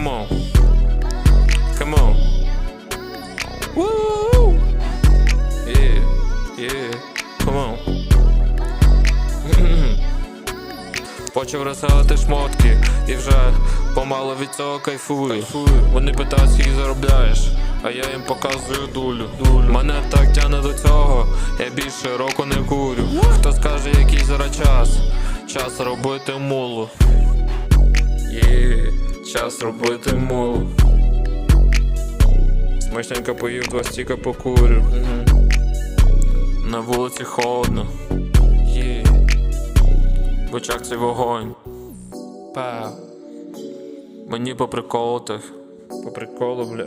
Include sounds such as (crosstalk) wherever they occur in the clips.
come on. Come on. Woo! Yeah, yeah, come on. (clears throat) Почав розсилати шмотки і вже помало від цього кайфую. Вони питають, скільки заробляєш, а я їм показую дулю. Мене так тяне до цього, я більше року не курю. Хто скаже, який зараз час? Час робити мулу. Є, час робити мулу. Смачненько поїв, два стіка покурю. На вулиці холодно. В очах цей вогонь. Пау. Мені по приколу так. По приколу, бля.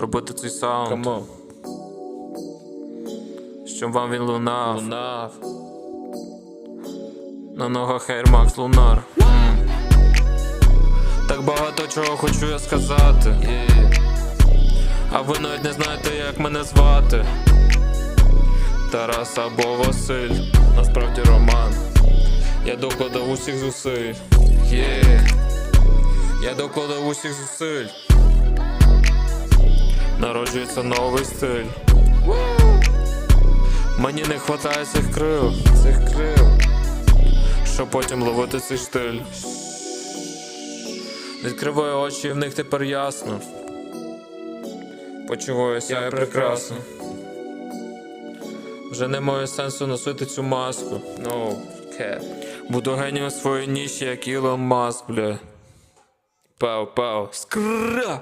Робити цей саунд. Щоб вам він лунав. Лунав. На ногах Air Max Lunar. Чого хочу я сказати. А ви навіть не знаєте, як мене звати. Тарас або Василь, насправді Роман. Я докладав усіх зусиль. Є. Я докладав усіх зусиль. Народжується новий стиль. Мені не вистачає цих крил, цих крил. Щоб потім ловити цей штиль. Відкриваю очі, і в них тепер ясно. Почуваюся я прекрасно. Вже немає сенсу носити цю маску. No, cap. Буду генієм своєї ніші, як Ілон Маск, бля. Пау, пау. Скра!